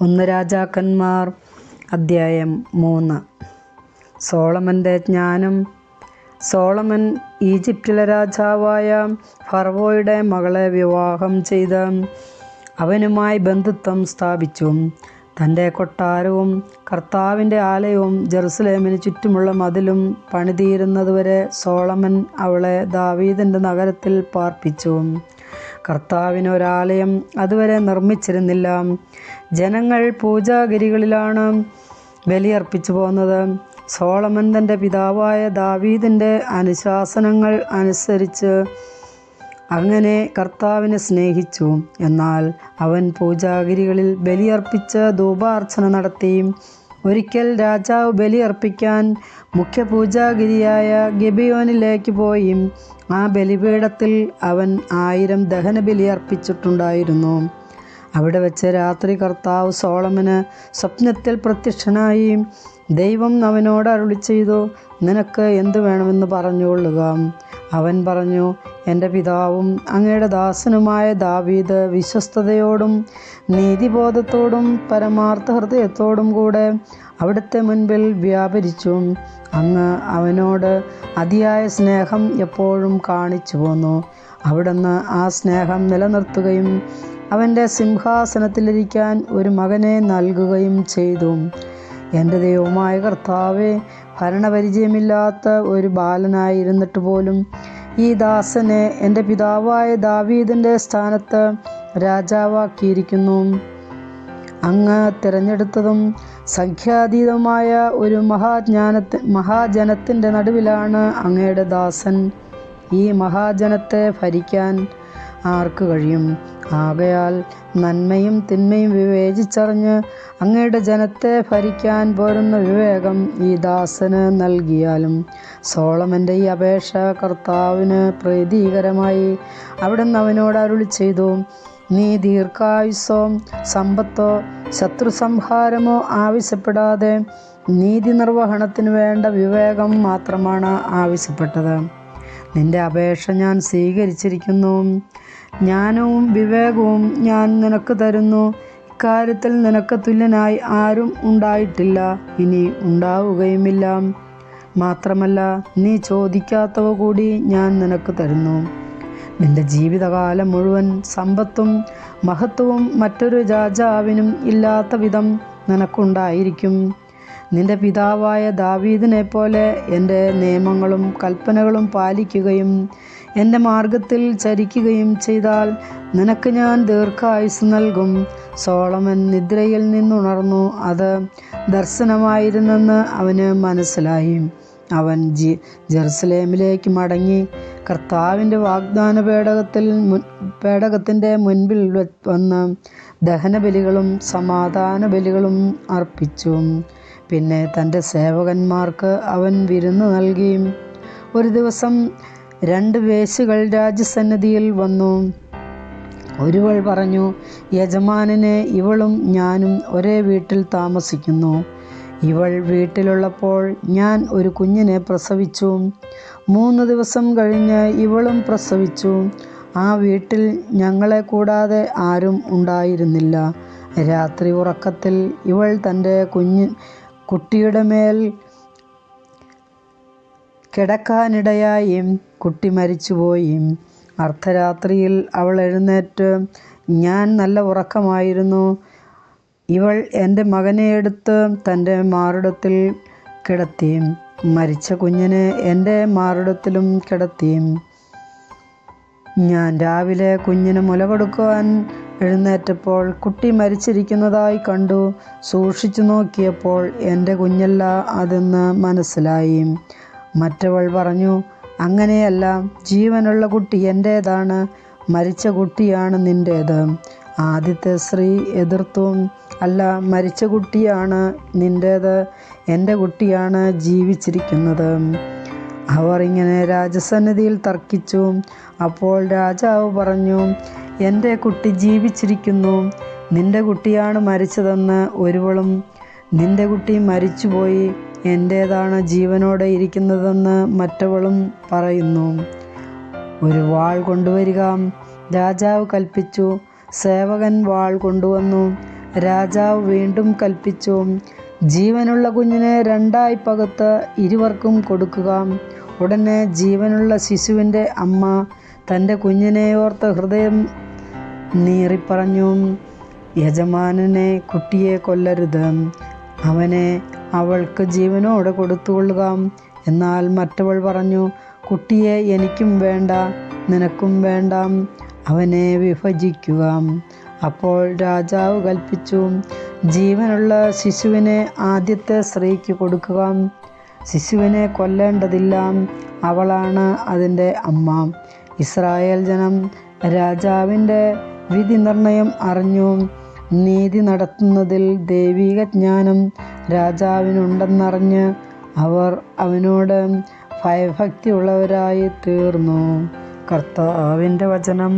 ഒന്ന് രാജാക്കന്മാർ അദ്ധ്യായം മൂന്ന്. സോളമന്റെ ജ്ഞാനം. സോളമൻ ഈജിപ്തിലെ രാജാവായ ഫർവോയുടെ മകളെ വിവാഹം ചെയ്ത് അവനുമായി ബന്ധുത്വം സ്ഥാപിച്ചു. തന്റെ കൊട്ടാരവും കർത്താവിന്റെ ആലയവും ജെറുസലേമിന് ചുറ്റുമുള്ള മതിലും പണിതീരുന്നതുവരെ സോളമൻ അവളെ ദാവീദിന്റെ നഗരത്തിൽ പാർപ്പിച്ചു. കർത്താവിനൊരാലയം അതുവരെ നിർമ്മിച്ചിരുന്നില്ല. ജനങ്ങൾ പൂജാഗിരികളിലാണ് ബലിയർപ്പിച്ചു പോന്നത് സോളമൻ തന്റെ പിതാവായ ദാവീദിന്റെ അനുശാസനങ്ങൾ അനുസരിച്ച് അങ്ങനെ കർത്താവിനെ സ്നേഹിച്ചു. എന്നാൽ അവൻ പൂജാഗിരികളിൽ ബലിയർപ്പിച്ച് ധൂപാർച്ചന നടത്തി. ഒരിക്കൽ രാജാവ് ബലിയർപ്പിക്കാൻ മുഖ്യ പൂജാഗിരിയായ ഗബിയോനിലേക്ക് പോയി. ആ ബലിപീഠത്തിൽ അവൻ ആയിരം ദഹന അർപ്പിച്ചിട്ടുണ്ടായിരുന്നു. അവിടെ വെച്ച് രാത്രി കർത്താവ് സോളമന് സ്വപ്നത്തിൽ പ്രത്യക്ഷനായി ദൈവം അവനോട് അരുളി ചെയ്തു നിനക്ക് എന്തു വേണമെന്ന് പറഞ്ഞുകൊള്ളുക. അവൻ പറഞ്ഞു എന്റെ പിതാവും അങ്ങയുടെ ദാസനുമായ ദാവീദ് വിശ്വസ്തയോടും നീതിബോധത്തോടും പരമാർത്ഥ ഹൃദയത്തോടും കൂടെ അവിടുത്തെ മുൻപിൽ വ്യാപരിച്ചു. അങ്ങ് അവനോട് അതിയായ സ്നേഹം എപ്പോഴും കാണിച്ചു പോന്നു. അവിടുന്ന് ആ സ്നേഹം നിലനിർത്തുകയും അവന്റെ സിംഹാസനത്തിലിരിക്കാൻ ഒരു മകനെ നൽകുകയും ചെയ്തു. എന്റെ ദൈവമായ കർത്താവെ ഭരണപരിചയമില്ലാത്ത ഒരു ബാലനായിരുന്നിട്ട് പോലും ഈ ദാസനെ എന്റെ പിതാവായ ദാവീദിന്റെ സ്ഥാനത്ത് രാജാവാക്കിയിരിക്കുന്നു. അങ്ങ് തിരഞ്ഞെടുത്തതും സംഖ്യാതീതമായ ഒരു മഹാജ്ഞാനത്തി മഹാജനത്തിന്റെ നടുവിലാണ് അങ്ങയുടെ ദാസൻ. ഈ മഹാജനത്തെ ഭരിക്കാൻ ആർക്ക് കഴിയും? ആകയാൽ നന്മയും തിന്മയും വിവേചിച്ചറിഞ്ഞ് അങ്ങയുടെ ജനത്തെ ഭരിക്കാൻ പോരുന്ന വിവേകം ഈ ദാസന് നൽകിയാലും സോളമന്റെ ഈ അപേക്ഷ കർത്താവിന് പ്രീതികരമായി അവിടുന്ന് അവനോട് അരുളി ചെയ്തു. നീ ദീർഘായുസോ സമ്പത്തോ ശത്രുസംഹാരമോ ആവശ്യപ്പെടാതെ നീതി നിർവഹണത്തിന് വേണ്ട വിവേകം മാത്രമാണ് ആവശ്യപ്പെട്ടത്. നിന്റെ അപേക്ഷ ഞാൻ സ്വീകരിച്ചിരിക്കുന്നു. ജ്ഞാനവും വിവേകവും ഞാൻ നിനക്ക് തരുന്നു. ഇക്കാര്യത്തിൽ നിനക്ക് തുല്യനായി ആരും ഉണ്ടായിട്ടില്ല. ഇനി ഉണ്ടാവുകയുമില്ല. മാത്രമല്ല നീ ചോദിക്കാത്തവ കൂടി ഞാൻ നിനക്ക് തരുന്നു. നിന്റെ ജീവിതകാലം മുഴുവൻ സമ്പത്തും മഹത്വവും മറ്റൊരു രാജാവിനും ഇല്ലാത്ത വിധം നിനക്കുണ്ടായിരിക്കും. നിന്റെ പിതാവായ ദാവീദിനെ പോലെ എന്റെ നിയമങ്ങളും കൽപ്പനകളും പാലിക്കുകയും എന്റെ മാർഗത്തിൽ ചരിക്കുകയും ചെയ്താൽ നിനക്ക് ഞാൻ ദീർഘായുസ് നൽകും. സോളമൻ നിദ്രയിൽ നിന്നുണർന്നു അത് ദർശനമായിരുന്നെന്ന് അവന് മനസ്സിലായി. അവൻ ജി ജെറുസലേമിലേക്ക് മടങ്ങി. കർത്താവിന്റെ വാഗ്ദാന പേടകത്തിൽ പേടകത്തിന്റെ മുൻപിൽ വന്ന് ദഹനബലികളും സമാധാന ബലികളും അർപ്പിച്ചു. പിന്നെ തന്റെ സേവകന്മാർക്ക് അവൻ വിരുന്ന് നൽകി ഒരു ദിവസം രണ്ട് വേശികൾ രാജസന്നിധിയിൽ വന്നു. ഒരുവൾ പറഞ്ഞു യജമാനനെ ഇവളും ഞാനും ഒരേ വീട്ടിൽ താമസിക്കുന്നു. ഇവൾ വീട്ടിലുള്ളപ്പോൾ ഞാൻ ഒരു കുഞ്ഞിനെ പ്രസവിച്ചു. മൂന്ന് ദിവസം കഴിഞ്ഞ് ഇവളും പ്രസവിച്ചു. ആ വീട്ടിൽ ഞങ്ങളെ കൂടാതെ ആരും ഉണ്ടായിരുന്നില്ല. രാത്രി ഉറക്കത്തിൽ ഇവൾ തന്റെ കുഞ്ഞ് കുട്ടിയുടെ മേൽ കിടക്കാനിടയായി കുട്ടി മരിച്ചുപോയി. അർദ്ധരാത്രിയിൽ അവൾ എഴുന്നേറ്റ് ഞാൻ നല്ല ഉറക്കമായിരുന്നു. ഇവൾ എന്റെ മകനെ എടുത്ത് തന്റെ മാറിടത്തിൽ കിടത്തി മരിച്ച കുഞ്ഞിനെ എന്റെ മാറിടത്തിലും കിടത്തി ഞാൻ രാവിലെ കുഞ്ഞിന് മുല കൊടുക്കുവാൻ എഴുന്നേറ്റപ്പോൾ കുട്ടി മരിച്ചിരിക്കുന്നതായി കണ്ടു. സൂക്ഷിച്ചു നോക്കിയപ്പോൾ എന്റെ കുഞ്ഞല്ല അതെന്ന് മനസ്സിലായി. മറ്റവൾ പറഞ്ഞു അങ്ങനെയല്ല ജീവനുള്ള കുട്ടി എന്റേതാണ് മരിച്ച കുട്ടിയാണ് നിന്റേത് ആദ്യത്തെ സ്ത്രീ എതിർത്തു അല്ല മരിച്ച കുട്ടിയാണ് നിന്റേത് എന്റെ കുട്ടിയാണ് ജീവിച്ചിരിക്കുന്നത്. അവർ ഇങ്ങനെ രാജസന്നിധിയിൽ തർക്കിച്ചു. അപ്പോൾ രാജാവ് പറഞ്ഞു എന്റെ കുട്ടി ജീവിച്ചിരിക്കുന്നു. നിന്റെ കുട്ടിയാണ് മരിച്ചതെന്ന് ഒരുവളും നിന്റെ കുട്ടി മരിച്ചുപോയി. എന്റേതാണ് ജീവനോടെ ഇരിക്കുന്നതെന്ന് മറ്റവളും പറയുന്നു. ഒരു വാൾ കൊണ്ടുവരിക. രാജാവ് കൽപ്പിച്ചു. സേവകൻ വാൾ കൊണ്ടുവന്നു. രാജാവ് വീണ്ടും കൽപ്പിച്ചു. ജീവനുള്ള കുഞ്ഞിനെ രണ്ടായി പകുത്ത് ഇരുവർക്കും കൊടുക്കുക. ഉടനെ ജീവനുള്ള ശിശുവിന്റെ അമ്മ തന്റെ കുഞ്ഞിനെ ഓർത്ത് ഹൃദയം നീറിപ്പറഞ്ഞു യജമാനനെ കുട്ടിയെ കൊല്ലരുത്. അവനെ അവൾക്ക് ജീവനോടെ കൊടുത്തുകൊള്ളുക. എന്നാൽ മറ്റവൾ പറഞ്ഞു കുട്ടിയെ എനിക്കും വേണ്ട നിനക്കും വേണ്ട. അവനെ വിഭജിക്കുക. അപ്പോൾ രാജാവ് കൽപ്പിച്ചു ജീവനുള്ള ശിശുവിനെ ആദ്യത്തെ സ്ത്രീക്ക് കൊടുക്കുക ശിശുവിനെ കൊല്ലേണ്ടതില്ല അവളാണ് അതിന്റെ അമ്മ. ഇസ്രായേൽ ജനം രാജാവിന്റെ വിധി നിർണയം അറിഞ്ഞു. നീതി നടത്തുന്നതിൽ ദൈവിക ജ്ഞാനം രാജാവിനുണ്ടെന്നറിഞ്ഞ് അവർ അവനോട് ഭയഭക്തിയുള്ളവരായി തീർന്നു. കർത്താവിന്റെ വചനം.